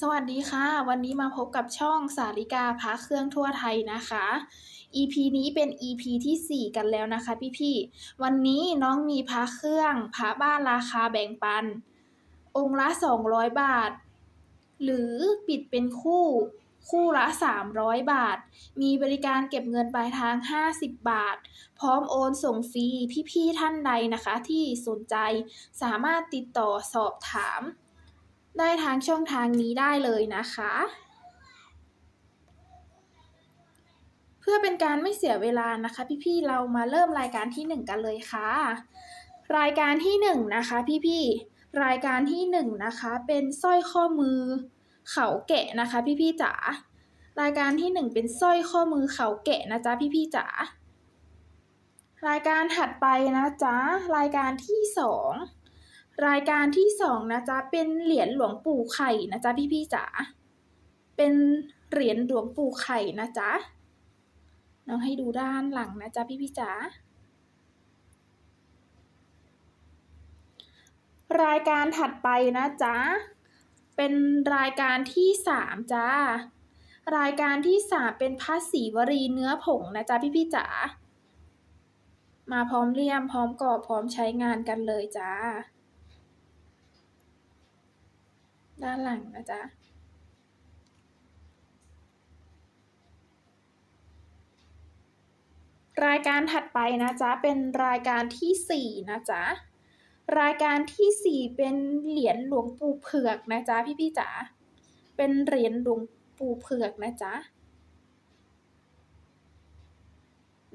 สวัสดีค่ะ วันนี้มาพบกับช่องสาริกาพระเครื่องทั่วไทยนะคะ EP นี้เป็น EP ที่ 4 กันแล้วนะคะพี่ๆวันนี้น้องมีพระเครื่องพระบ้านราคาแบ่งปัน องค์ละ 200 บาท หรือปิดเป็นคู่คู่ละ 300 บาท มีบริการเก็บเงินปลายทาง 50 บาท พร้อมโอนส่งฟรีพี่ๆท่านใดนะคะที่สนใจสามารถติดต่อสอบถาม ได้ทางช่องทางนี้ได้เลยนะคะ เพื่อเป็นการไม่เสียเวลานะคะ พี่ๆเรามาเริ่มรายการที่หนึ่งกันเลยค่ะ รายการที่หนึ่งนะคะ พี่ๆรายการที่หนึ่งนะคะ เป็นสร้อยข้อมือเขาแกะนะคะ พี่ๆจ๋ารายการที่หนึ่งเป็นสร้อยข้อมือเขาแกะนะจ๊ะพี่ๆจ๋ารายการถัดไปนะจ๊ะรายการที่สอง รายการที่สองนะจ๊ะเป็นเหรียญหลวงปู่ไข่นะจ๊ะพี่ๆจ๋าเป็นเหรียญหลวงปู่ไข่นะจ๊ะน้องให้ดูด้านหลังนะจ๊ะพี่ๆจ๋ารายการถัดไปนะจ๊ะเป็นรายการที่สามจ้ารายการที่สามเป็นพระศรีวรีเนื้อผงนะจ๊ะพี่ๆจ๋ามาพร้อมเลี่ยมพร้อมกรอบพร้อมใช้งานกันเลยจ้า ด้านหลังนะจ๊ะรายการถัดไปนะจ๊ะ เป็นรายการที่สี่นะจ๊ะ รายการที่สี่เป็นเหรียญหลวงปู่เผือกนะจ๊ะพี่พี่จ๋า เป็นเหรียญหลวงปู่เผือกนะจ๊ะ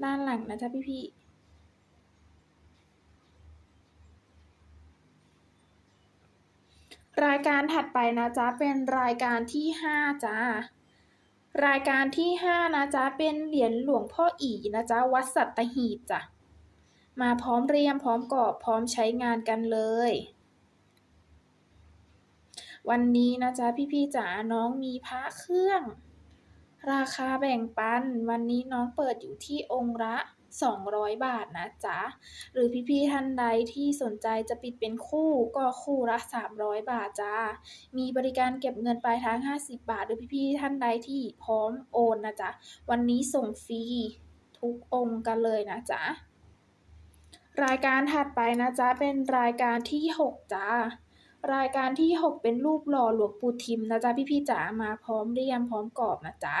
ด้านหลังนะจ๊ะพี่พี่ รายการถัดไปนะจ๊ะเป็นรายการที่ห้าจ้ารายการที่ห้านะจ๊ะเป็นเหรียญหลวงพ่ออีนะจ๊ะวัดสัตหีบจ้ะมาพร้อมเรียมพร้อมกรอบพร้อมใช้งานกันเลย วันนี้นะจ๊ะพี่ๆจ๋าน้องมีพระเครื่อง ราคาแบ่งปัน วันนี้น้องเปิดอยู่ที่องค์ละ 200 บาทนะจ๊ะ หรือพี่ๆท่านใดที่สนใจจะปิดเป็นคู่ก็คู่ละ 300 บาทจ้า มีบริการเก็บเงินปลายทาง 50 บาท หรือพี่ๆท่านใดที่พร้อมโอนนะจ๊ะ วันนี้ส่งฟรีทุกองค์กันเลยนะจ๊ะ รายการถัดไปนะจ๊ะ เป็นรายการที่ 6 จ้ารายการที่ 6 เป็นรูปหล่อหลวงปู่ทิมนะจ๊ะพี่ๆจ๋ามาพร้อมเรียมพร้อมกรอบนะจ๊ะ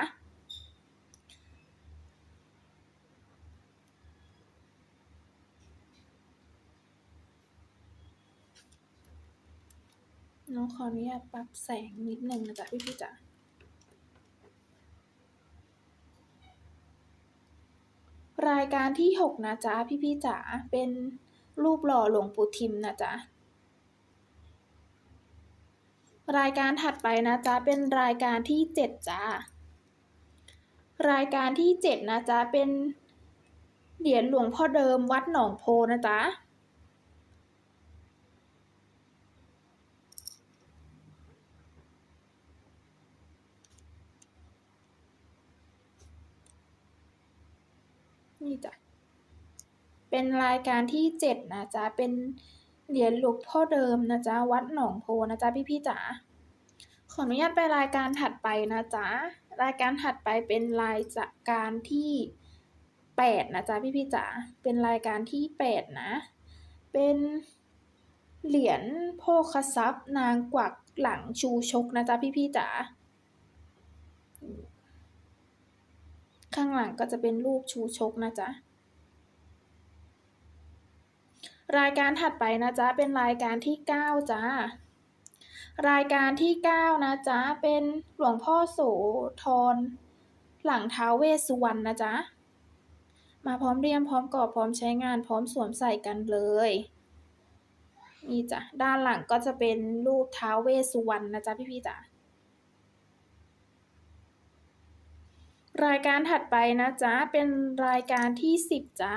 น้องขออนุญาตปรับแสงนิดนึงนะจ๊ะพี่พี่จ๋ารายการที่หกนะจ๊ะ พี่พี่จ๋าเป็นรูปหล่อหลวงปู่ทิมนะจ๊ะ รายการถัดไปนะจ๊ะ เป็นรายการที่เจ็ดจ้ารายการที่เจ็ดนะจ๊ะ เป็นเหรียญหลวงพ่อเดิมวัดหนองโพนะจ๊ะ นี่จ้ะ เป็นรายการที่เจ็ดนะจ๊ะ เป็นเหรียญหลวงพ่อเดิมนะจ๊ะ วัดหนองโพนะจ๊ะพี่พี่ๆจ๋า ขออนุญาตไปรายการถัดไปนะจ๊ะ รายการถัดไปเป็นรายการที่แปดนะจ๊ะพี่พี่ๆจ๋า เป็นรายการที่แปดนะ เป็นเหรียญโภคทรัพย์นางกวักหลังชูชกนะจ๊ะพี่พี่ๆจ๋า ข้างหลังก็จะเป็นรูปชูชกนะจ๊ะ รายการถัดไปนะจ๊ะ เป็นรายการที่เก้าจ้ารายการที่เก้านะจ๊ะ เป็นหลวงพ่อโสธรหลังท้าวเวสสุวรรณนะจ๊ะ มาพร้อมเรียมพร้อมกรอบพร้อมใช้งานพร้อมสวมใส่กันเลยนี่จ้ะด้านหลังก็จะเป็นรูปท้าวเวสสุวรรณนะจ๊ะพี่ๆจ๋า รายการถัดไปนะจ๊ะ เป็นรายการที่สิบจ้า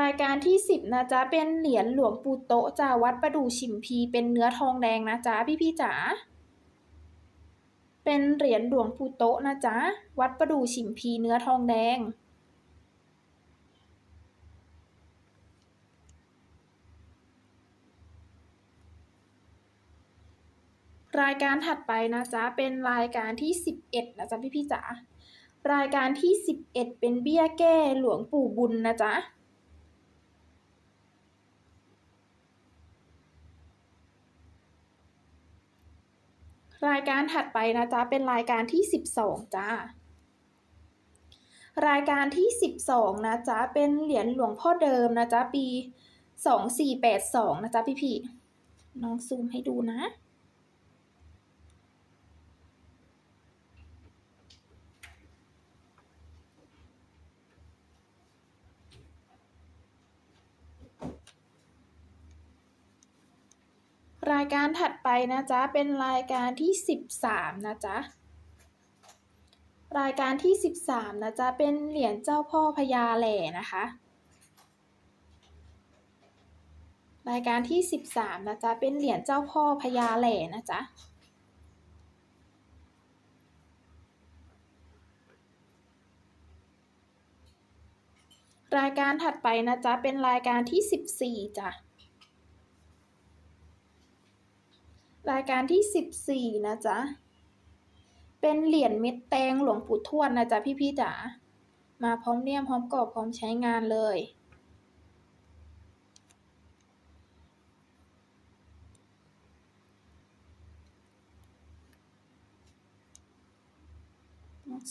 รายการที่สิบนะจ๊ะ เป็นเหรียญหลวงปู่โตะจ้าวัดประดู่ฉิมพี เป็นเนื้อทองแดงนะจ๊ะ พี่พี่ๆจ๋า เป็นเหรียญหลวงปู่โตะนะจ๊ะ วัดประดู่ฉิมพีเนื้อทองแดง รายการถัดไปนะจ๊ะ เป็นรายการที่ 11 นะจ๊ะพี่พี่จ๋ารายการที่ 11 เป็นเบี้ยแก้หลวงปู่บุญนะจ๊ะรายการถัดไปนะจ๊ะเป็นรายการที่ 12จ้ารายการที่ 12นะจ๊ะเป็นเหรียญหลวงพ่อเดิมนะจ๊ะปี 2482นะจ๊ะพี่พี่น้องซูมให้ดูนะ รายการถัดไปนะจ๊ะ เป็นรายการที่ 13 นะจ๊ะ รายการที่ 13 นะจ๊ะ เป็นเหรียญเจ้าพ่อพญาแหล่นะคะ รายการที่ 13 นะจ๊ะ เป็นเหรียญเจ้าพ่อพญาแหล่นะจ๊ะรายการถัดไปนะจ๊ะ เป็นรายการที่ 14จ้ะ รายการที่ 14 นะจ๊ะ เป็นเหรียญเม็ดแตงหลวงปู่ทวดนะจ๊ะพี่ๆจ๋า มาพร้อมเลี่ยมพร้อมกรอบพร้อมใช้งานเลย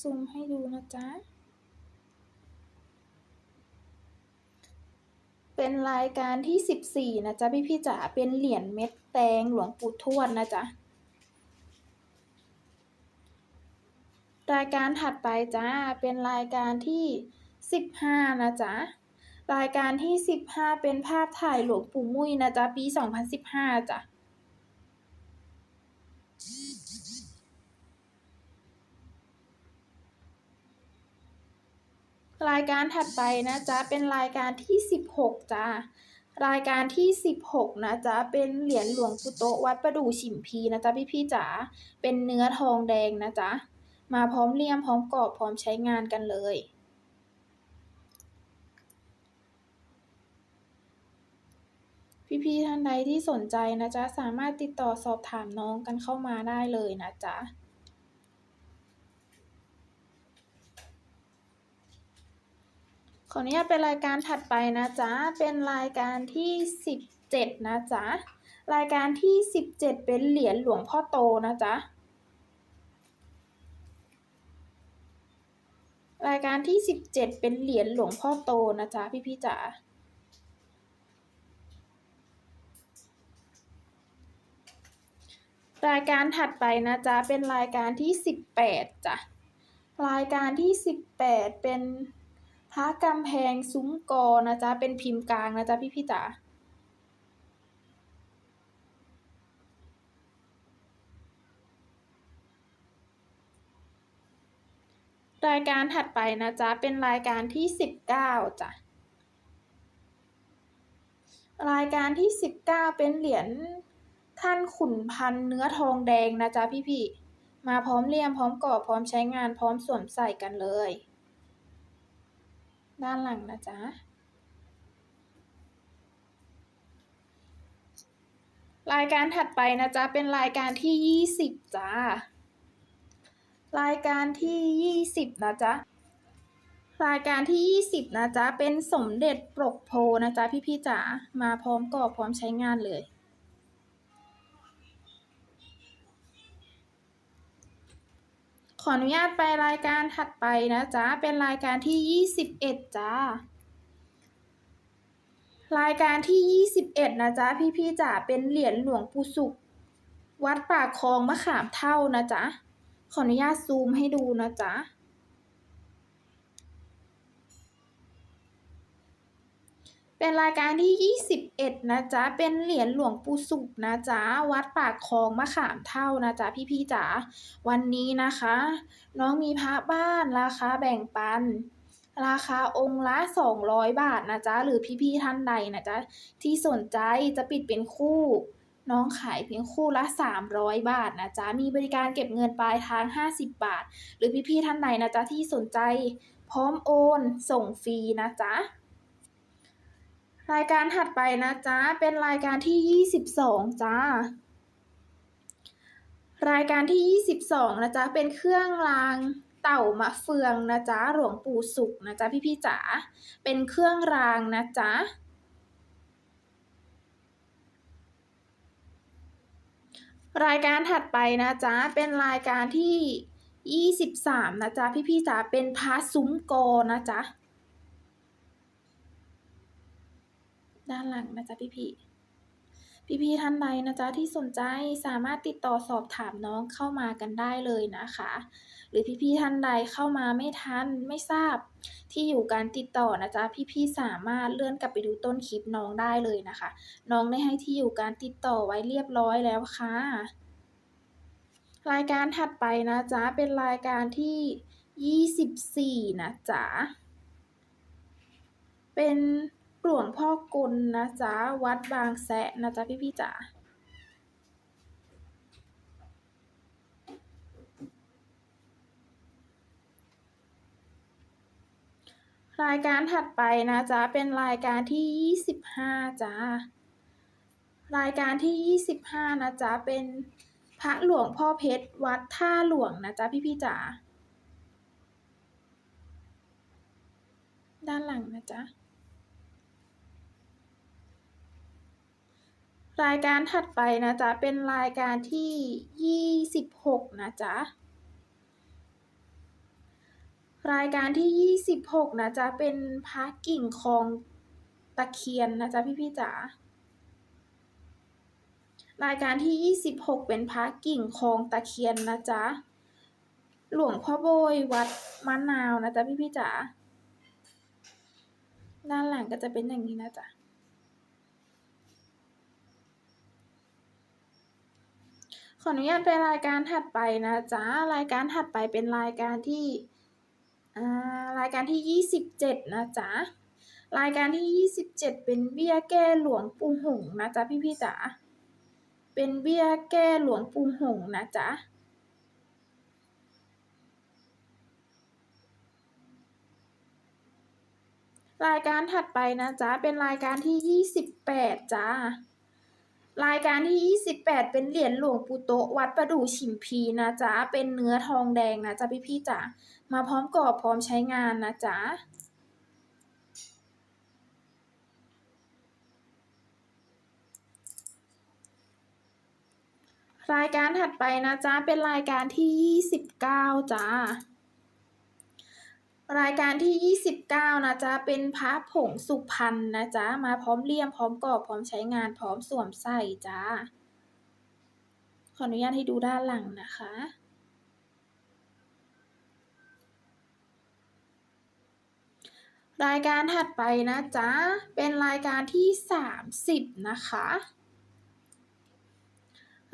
ซูมให้ดูนะจ๊ะ เป็นรายการที่ 14 นะจ๊ะพี่พี่จ๋า เป็นเหรียญเม็ด แตงหลวงปู่ทวดนะจ๊ะรายการถัดไปจ้าเป็นรายการที่15นะจ๊ะรายการที่15เป็นภาพถ่ายหลวงปู่มุ้ยนะจ๊ะปี2015จ้ะรายการถัดไปนะจ๊ะเป็นรายการที่ 16จ้า รายการที่ 16 นะจ๊ะ เป็นเหรียญหลวงปู่โตวัดประดู่ฉิมพีนะจ๊ะพี่พี่ๆจ๋า เป็นเนื้อทองแดงนะจ๊ะ มาพร้อมเลี่ยมพร้อมกรอบพร้อมใช้งานกันเลย พี่ๆท่านใดที่สนใจนะจ๊ะ สามารถติดต่อสอบถามน้องกันเข้ามาได้เลยนะจ๊ะ ขออนุญาตเป็นรายการถัดไปนะจ๊ะ เป็นรายการที่ 17 นะจ๊ะ รายการที่ 17 เป็นเหรียญหลวงพ่อโตนะจ๊ะ รายการที่ 17 เป็นเหรียญหลวงพ่อโตนะจ๊ะพี่พี่ๆจ๋ารายการถัดไปนะจ๊ะ เป็นรายการที่ 18จ้ะ รายการที่ 18 เป็น พระกำแพงซุ้มกอนะจ๊ะ เป็นพิมพ์กลางนะจ๊ะพี่พี่จ๋ารายการถัดไปนะจ๊ะ เป็นรายการที่19จ้ะ รายการที่19เก้าเป็นเหรียญท่านขุนพันเนื้อทองแดงนะจ๊ะพี่ๆมาพร้อมเลี่ยมพร้อมกรอบพร้อมใช้งานพร้อมสวมใส่กันเลย ด้านหลังนะจ๊ะ รายการถัดไปนะจ๊ะ เป็นรายการที่ 20จ้ารายการที่ 20 นะจ๊ะรายการที่ 20 นะจ๊ะ เป็นสมเด็จปรกโพนะจ๊ะ พี่ๆจ๋ามาพร้อมกรอบพร้อมใช้งานเลย ขออนุญาตไปรายการถัดไปนะจ๊ะ เป็นรายการที่ 21จ้ารายการที่ 21 นะจ๊ะ พี่ๆจ๋าเป็นเหรียญหลวงปู่สุข วัดปากคลองมะขามเท่านะจ๊ะ ขออนุญาตซูมให้ดูนะจ๊ะ เป็นรายการที่ 21 นะจ๊ะ เป็นเหรียญหลวงปู่สุขนะจ๊ะ วัดปากคลองมะขามเท่านะจ๊ะพี่ๆจ๋า วันนี้นะคะ น้องมีพระบ้านราคาแบ่งปัน ราคาองค์ละ 200 บาทนะจ๊ะ หรือพี่ๆท่านใดนะจ๊ะ ที่สนใจจะปิดเป็นคู่น้องขายเพียงคู่ละ 300 บาทนะจ๊ะ มีบริการเก็บเงินปลายทาง 50 บาท หรือพี่ๆท่านใดนะจ๊ะที่สนใจ พร้อมโอน ส่งฟรีนะจ๊ะ รายการถัดไปนะจ๊ะ เป็นรายการที่ 22จ้ารายการที่ 22นะจ๊ะ เป็นเครื่องรางเต่ามะเฟืองนะจ๊ะ หลวงปู่สุขนะจ๊ะพี่พี่จ๋า เป็นเครื่องรางนะจ๊ะรายการถัดไปนะจ๊ะ เป็นรายการที่ 23 นะจ๊ะ พี่พี่ๆจ๋าเป็นพระซุ้มโกนะจ๊ะ ด้านหลังนะจ๊ะพี่พี่ๆพี่ท่านใดนะจ๊ะที่สนใจสามารถติดต่อสอบถามน้องเข้ามากันได้เลยนะคะ หรือพี่ๆท่านใดเข้ามาไม่ทันไม่ทราบ ที่อยู่การติดต่อนะจ๊ะพี่ๆสามารถเลื่อนกลับไปดูต้นคลิปน้องได้เลยนะคะ น้องได้ให้ที่อยู่การติดต่อไว้เรียบร้อยแล้วค่ะ รายการถัดไปนะจ๊ะเป็นรายการที่ 24 นะจ๊ะเป็น หลวงพ่อกลนะจ๊ะ วัดบางแสะนะจ๊ะ พี่พี่จ๋ารายการถัดไปนะจ๊ะ เป็นรายการที่ 25จ้ารายการที่ 25 นะจ๊ะ เป็นพระหลวงพ่อเพชรวัดท่าหลวงนะจ๊ะ พี่พี่จ๋าด้านหลังนะจ๊ะ รายการถัดไปนะจ๊ะ เป็นรายการที่ 26 นะจ๊ะ รายการที่ 26 นะจ๊ะ เป็นพระกิ่งคองตะเคียนนะจ๊ะ พี่พี่จ๋ารายการที่ 26 เป็นพระกิ่งคองตะเคียนนะจ๊ะ หลวงพ่อโบยวัดมะนาวนะจ๊ะ พี่พี่จ๋าด้านหลังก็จะเป็นอย่างนี้นะจ๊ะ ขออนุญาตไปรายการถัดไปนะจ๊ะ รายการถัดไปเป็นรายการที่รายการที่ 27 นะจ๊ะ รายการที่ 27 เป็นเบี้ยแก้หลวงปู่หงนะจ๊ะพี่พี่ๆจ๋า เป็นเบี้ยแก้หลวงปู่หงนะจ๊ะรายการถัดไปนะจ๊ะ เป็นรายการที่ 28 จ้า รายการที่ 28 เป็นเหรียญหลวงปู่โตวัดประดู่ฉิมพีนะจ๊ะ เป็นเนื้อทองแดงนะจ๊ะพี่พี่จ๋า มาพร้อมกรอบพร้อมใช้งานนะจ๊ะ รายการถัดไปนะจ๊ะ เป็นรายการที่ 29 จ้า รายการที่ 29 นะจ๊ะ เป็นพระผงสุพรรณนะจ๊ะ มาพร้อมเลี่ยม พร้อมกรอบ พร้อมใช้งาน พร้อมสวมใส่จ้า ขออนุญาตให้ดูด้านหลังนะคะ รายการถัดไปนะจ๊ะ เป็นรายการที่ 30 นะคะ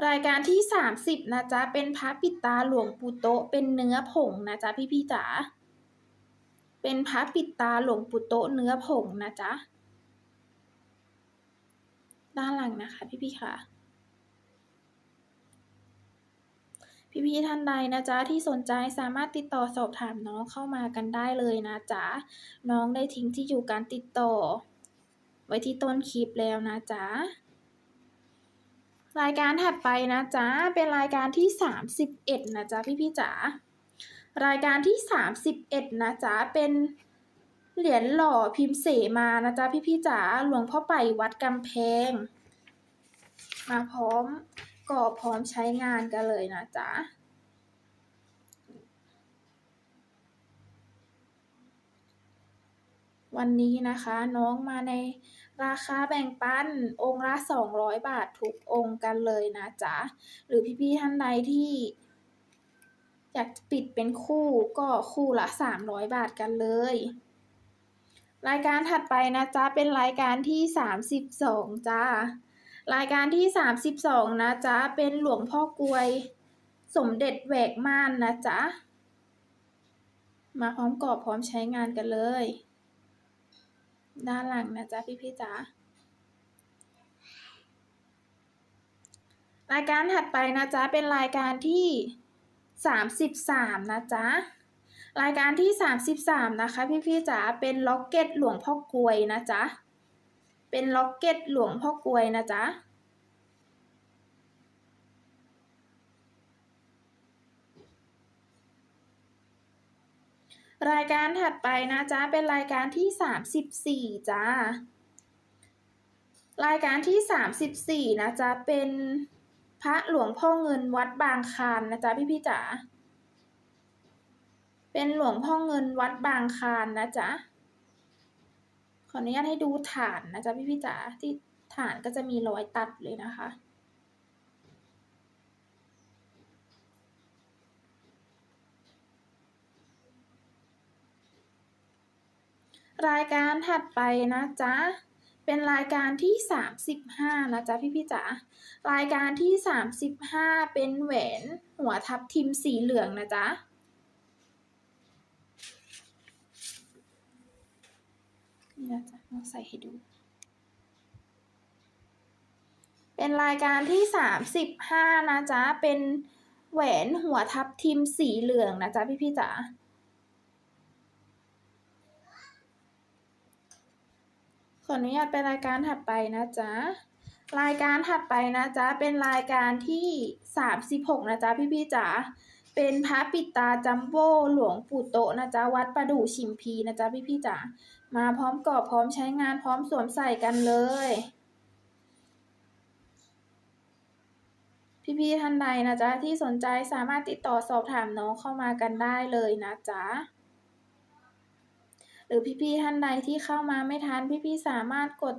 รายการที่ 30 นะจ๊ะ เป็นพระปิดตาหลวงปู่โตเป็นเนื้อผงนะจ๊ะพี่พี่ๆจ๋า เป็นพระปิดตาหลวงปู่โตะเนื้อผงนะจ๊ะ ด้านหลังนะคะพี่พี่ค่ะ พี่ๆท่านใดนะจ๊ะที่สนใจสามารถติดต่อสอบถามน้องเข้ามากันได้เลยนะจ๊ะ น้องได้ทิ้งที่อยู่การติดต่อ ไว้ที่ต้นคลิปแล้วนะจ๊ะรายการถัดไปนะจ๊ะ เป็นรายการที่ 31 นะจ๊ะ พี่พี่จ๋า รายการที่ 31 นะจ๊ะ เป็นเหรียญหล่อพิมพ์เสมานะจ๊ะ พี่พี่ๆจ๋าหลวงพ่อไปวัดกำแพง มาพร้อมกรอบพร้อมใช้งานกันเลยนะจ๊ะวันนี้นะคะน้องมาในราคาแบ่งปันองค์ละ 200 บาททุกองค์กันเลยนะจ๊ะ หรือพี่ๆท่านใดที่ อยากจะปิดเป็นคู่ก็คู่ละ 300 บาทกันเลย รายการถัดไปนะจ๊ะ เป็นรายการที่ 32จ้ารายการที่ 32 นะจ๊ะ เป็นหลวงพ่อกวย สมเด็จแหวกม่านนะจ๊ะ มาพร้อมกรอบพร้อมใช้งานกันเลย ด้านหลังนะจ๊ะ พี่พี่จ๋ารายการถัดไปนะจ๊ะ เป็นรายการที่ 33 นะจ๊ะ รายการที่ 33 นะคะ พี่ๆจ๋าเป็นล็อกเก็ตหลวงพ่อกวยนะจ๊ะ เป็นล็อกเก็ตหลวงพ่อกวยนะจ๊ะรายการถัดไปนะจ๊ะ เป็นรายการที่ 34จ้ารายการที่ 34 นะจ๊ะ เป็น พระหลวงพ่อเงินวัดบางคานนะจ๊ะพี่พี่จ๋า เป็นหลวงพ่อเงินวัดบางคานนะจ๊ะ ขออนุญาตให้ดูฐานนะจ๊ะพี่พี่จ๋าที่ฐานก็จะมีรอยตัดเลยนะคะ รายการถัดไปนะจ๊ะ เป็นรายการที่ 35 นะจ๊ะพี่พี่จ๋ารายการที่ 35 เป็นแหวนหัวทับทิมสีเหลืองนะจ๊ะนี่นะจ๊ะลองใส่ให้ดู เป็นรายการที่ 35 นะจ๊ะเป็นแหวนหัวทับทิมสีเหลืองนะจ๊ะพี่พี่จ๋า ออนุญาตไปรายการถัดไปนะจ๊ะ รายการถัดไปนะจ๊ะ เป็นรายการที่ 36 นะจ๊ะ พี่พี่ๆจ๋า เป็นพระปิดตาจัมโบ้หลวงปู่โตนะจ๊ะ วัดประดู่ชิมพีนะจ๊ะ พี่พี่ๆจ๋า มาพร้อมกรอบพร้อมใช้งานพร้อมสวมใส่กันเลย พี่ๆท่านใดนะจ๊ะ ที่สนใจสามารถติดต่อสอบถามน้องเข้ามากันได้เลยนะจ๊ะ หรือพี่ๆท่านใดที่เข้ามาไม่ทันพี่ๆสามารถกด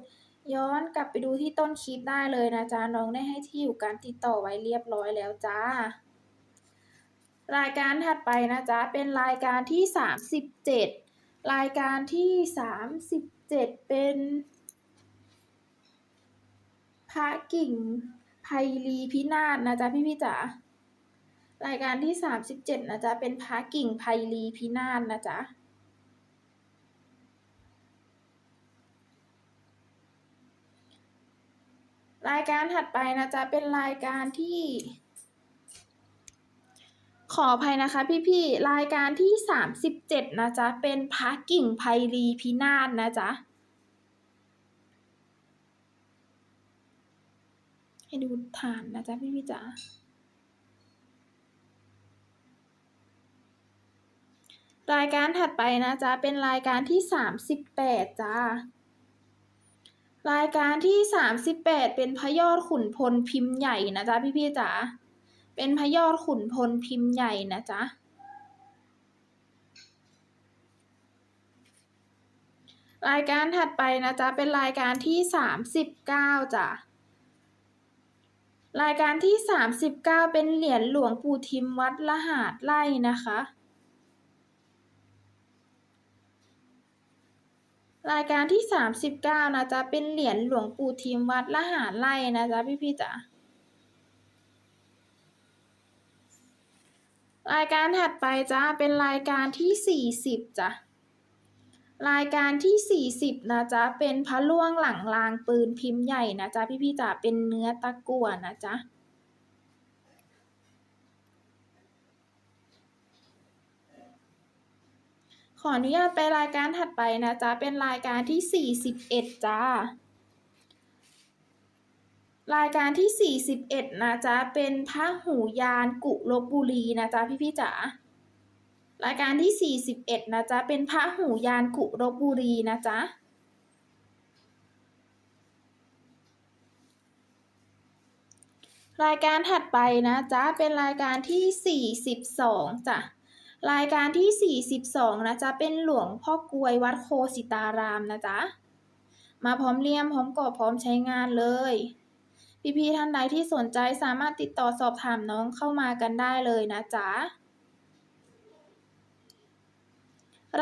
ย้อนกลับไปดูที่ต้นคลิปได้เลยนะจ๊ะน้องได้ให้ที่อยู่การติดต่อไว้เรียบร้อยแล้วจ้ารายการถัดไปนะจ๊ะเป็นรายการที่ 37 รายการที่ 37 เป็นพระกิ่งไพลีพินาศนะจ๊ะพี่พี่ๆจ๋ารายการที่ 37นะจ๊ะเป็นพระกิ่งไพลีพินาศนะจ๊ะ รายการถัดไปนะจ๊ะเป็นรายการที่ ขออภัยนะคะพี่ๆรายการที่สามสิบเจ็ดนะจ๊ะ เป็นพระกิ่งไพรีพินาศนะจ๊ะ ให้ดูฐานนะจ๊ะพี่ๆจ๋ารายการถัดไปนะจ๊ะ เป็นรายการที่สามสิบแปดจ้า รายการที่สามสิบแปดเป็นพยอดขุนพลพิมพ์ใหญ่นะจ๊ะพี่ๆจ๋า เป็นพยอดขุนพลพิมพ์ใหญ่นะจ๊ะ รายการถัดไปนะจ๊ะเป็นรายการที่สามสิบเก้าจ้ะ รายการที่สามสิบเก้าเป็นเหรียญหลวงปู่ทิมวัดละหาดไร่นะคะ รายการที่สามสิบเก้านะจ๊ะ เป็นเหรียญหลวงปู่ทิมวัดละหาดไร่นะจ๊ะ พี่พี่ๆจ๋ารายการถัดไปจ้าเป็นรายการที่สี่สิบจ้ะรายการที่สี่สิบนะจ๊ะ เป็นพระล่วงหลังรางปืนพิมพ์ใหญ่นะจ๊ะ พี่พี่ๆจ๋าเป็นเนื้อตะกั่วนะจ๊ะ ขออนุญาตไปรายการถัดไปนะจ๊ะ เป็นรายการที่สี่สิบเอ็ดจ้า รายการที่ 41 นะจ๊ะ เป็นพระหูยานกุลบบุรีนะจ๊ะ พี่พี่จ๋ารายการที่ 41 นะจ๊ะ เป็นพระหูยานกุลบบุรีนะจ๊ะรายการถัดไปนะจ๊ะ เป็นรายการที่ 42จ้ะ รายการที่ 42 นะจ๊ะ เป็นหลวงพ่อกลวยวัดโคสิตารามนะจ๊ะ มาพร้อมเลี่ยมพร้อมกรอบพร้อมใช้งานเลย พี่ๆท่านใดที่สนใจสามารถติดต่อสอบถามน้องเข้ามากันได้เลยนะจ๊ะ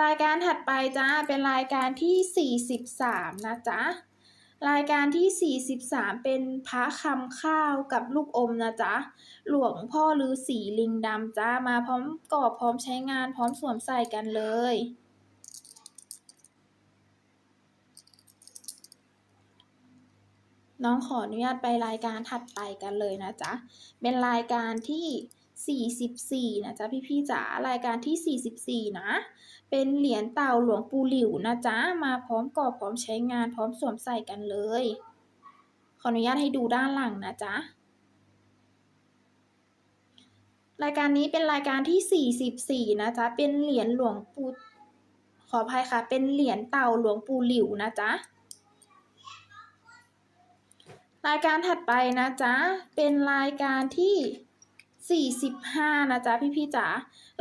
รายการถัดไปจ้าเป็นรายการที่ 43 นะจ๊ะ รายการที่ 43 เป็นพระคำข้าวกับลูกอมนะจ๊ะ หลวงพ่อฤาษีลิงดำจ้า มาพร้อมกรอบพร้อมใช้งานพร้อมสวมใส่กันเลย น้องขออนุญาตไปรายการถัดไปกันเลยนะจ๊ะ เป็นรายการที่ 44 นะจ๊ะพี่ๆจ๋ารายการที่ 44 นะ เป็นเหรียญเต่าหลวงปู่หลิวนะจ๊ะมาพร้อมกรอบพร้อมใช้งานพร้อมสวมใส่กันเลย ขออนุญาตให้ดูด้านหลังนะจ๊ะรายการนี้เป็นรายการที่ 44 นะจ๊ะ เป็นเหรียญหลวงปู่ขออภัยค่ะ เป็นเหรียญเต่าหลวงปู่หลิวนะจ๊ะ รายการถัดไปนะจ๊ะ เป็นรายการที่ 45 นะจ๊ะพี่พี่จ๋า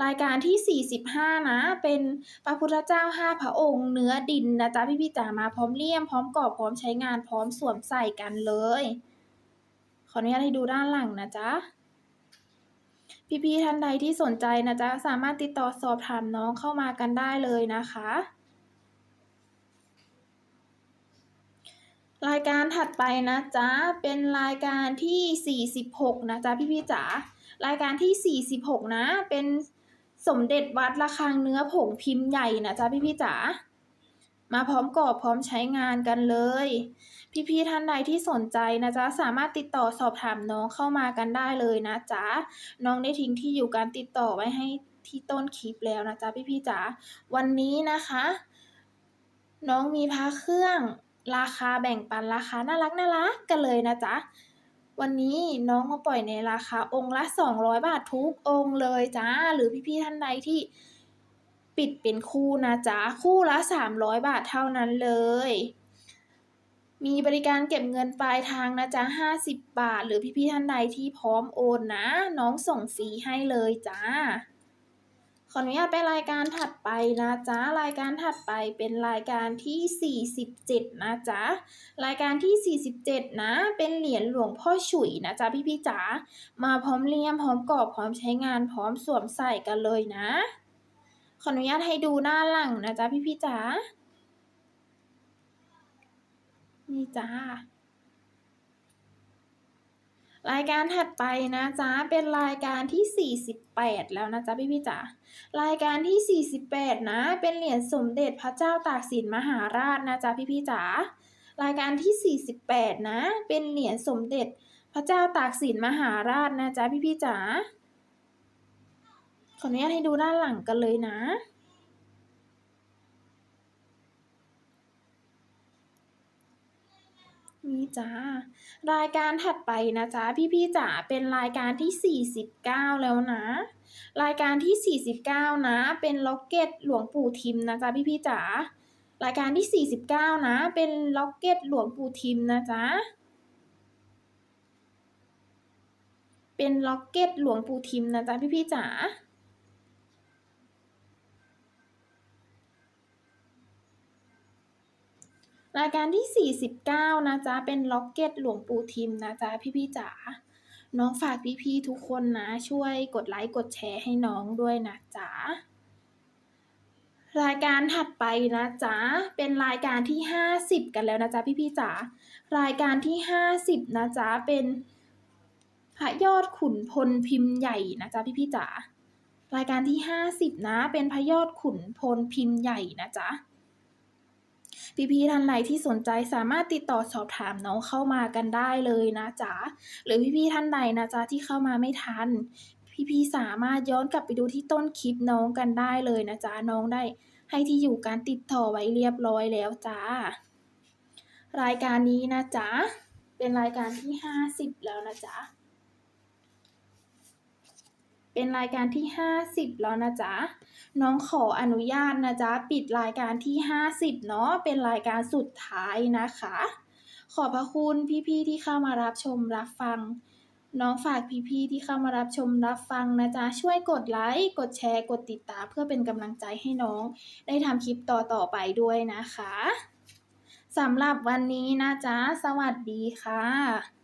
รายการที่ 45 นะ เป็นพระพุทธเจ้าห้าพระองค์เนื้อดินนะจ๊ะพี่พี่จ๋ามาพร้อมเลี่ยมพร้อมกรอบพร้อมใช้งานพร้อมสวมใส่กันเลย ขออนุญาตให้ดูด้านหลังนะจ๊ะพี่ๆท่านใดที่สนใจนะจ๊ะสามารถติดต่อสอบถามน้องเข้ามากันได้เลยนะคะ รายการถัดไปนะจ๊ะเป็นรายการที่ 46 นะจ๊ะพี่ๆจ๋า รายการที่ 46 นะ เป็นสมเด็จวัดระฆังเนื้อผงพิมพ์ใหญ่นะจ๊ะพี่ๆจ๋ามาพร้อมกรอบพร้อมใช้งานกันเลย พี่ๆท่านใดที่สนใจนะจ๊ะสามารถติดต่อสอบถามน้องเข้ามากันได้เลยนะจ๊ะน้องได้ทิ้งที่อยู่การติดต่อไว้ให้ที่ต้นคลิปแล้วนะจ๊ะพี่ๆจ๋าวันนี้นะคะ น้องมีพระเครื่องราคาแบ่งปันราคาน่ารักน่ารักกันเลยนะจ๊ะ วันนี้น้องมาปล่อยในราคาองค์ละ 200 บาททุกองค์เลยจ้า หรือพี่ๆท่านใดที่ปิดเป็นคู่นะจ๊ะ คู่ละ 300 บาทเท่านั้นเลย มีบริการเก็บเงินปลายทางนะจ๊ะ 50 บาท หรือพี่ๆท่านใดที่พร้อมโอนนะ น้องส่งฟรีให้เลยจ้า ขออนุญาตไปรายการถัดไปนะจ๊ะ รายการถัดไปเป็นรายการที่ 47 นะจ๊ะ รายการที่ 47 นะ เป็นเหรียญหลวงพ่อฉุยนะจ๊ะพี่พี่ๆจ๋า มาพร้อมเลี่ยมพร้อมกรอบพร้อมใช้งานพร้อมสวมใส่กันเลยนะ ขออนุญาตให้ดูหน้าหลังนะจ๊ะพี่พี่ๆจ๋า นี่จ้า รายการถัดไปนะจ๊ะเป็นรายการที่ 48 แล้วนะจ๊ะพี่พี่จ๋ารายการที่ 48 นะ เป็นเหรียญสมเด็จพระเจ้าตากสินมหาราชนะจ๊ะพี่พี่จ๋ารายการที่ 48 นะ เป็นเหรียญสมเด็จพระเจ้าตากสินมหาราชนะจ๊ะพี่พี่จ๋าขออนุญาตให้ดูด้านหลังกันเลยนะ นี่จ้ารายการถัดไปนะจ๊ะพี่ๆจ๋าเป็นรายการที่ 49 แล้วนะ รายการที่ 49 นะ เป็นล็อกเก็ตหลวงปู่ทิมนะจ๊ะพี่ๆจ๋ารายการที่ 49 นะ เป็นล็อกเก็ตหลวงปู่ทิมนะจ๊ะเป็นล็อกเก็ตหลวงปู่ทิมนะจ๊ะพี่ๆจ๋า รายการที่ 49 นะจ๊ะ เป็นล็อกเก็ตหลวงปู่ทิมนะจ๊ะ พี่ๆจ๋า น้องฝากพี่ๆทุกคนนะ ช่วยกดไลค์กดแชร์ให้น้องด้วยนะจ๊ะ รายการถัดไปนะจ๊ะ เป็นรายการที่ 50 กันแล้วนะจ๊ะพี่ๆจ๋า รายการที่ 50 นะจ๊ะ เป็นพระยอดขุนพลพิมพ์ใหญ่นะจ๊ะพี่ๆจ๋ารายการที่ 50 นะ เป็นพระยอดขุนพลพิมพ์ใหญ่นะจ๊ะ พี่ๆท่านใดที่สนใจสามารถติดต่อสอบถามน้องเข้ามากันได้เลยนะจ๊ะหรือพี่ๆท่านใดนะจ๊ะที่เข้ามาไม่ทัน พี่ๆสามารถย้อนกลับไปดูที่ต้นคลิปน้องกันได้เลยนะจ๊ะน้องได้ ให้ที่อยู่การติดต่อไว้เรียบร้อยแล้วจ้ารายการนี้นะจ๊ะเป็นรายการที่ 50 แล้วนะจ๊ะ เป็นรายการที่ 50 แล้วนะจ๊ะ น้องขออนุญาตนะจ๊ะ ปิดรายการที่ 50 เนาะ เป็นรายการสุดท้ายนะคะ ขอบพระคุณพี่ๆที่เข้ามารับชมรับฟัง น้องฝากพี่ๆที่เข้ามารับชมรับฟังนะจ๊ะ ช่วยกดไลค์ กดแชร์ กดติดตามเพื่อเป็นกำลังใจให้น้อง ได้ทำคลิปต่อๆไปด้วยนะคะสำหรับวันนี้นะจ๊ะ สวัสดีค่ะ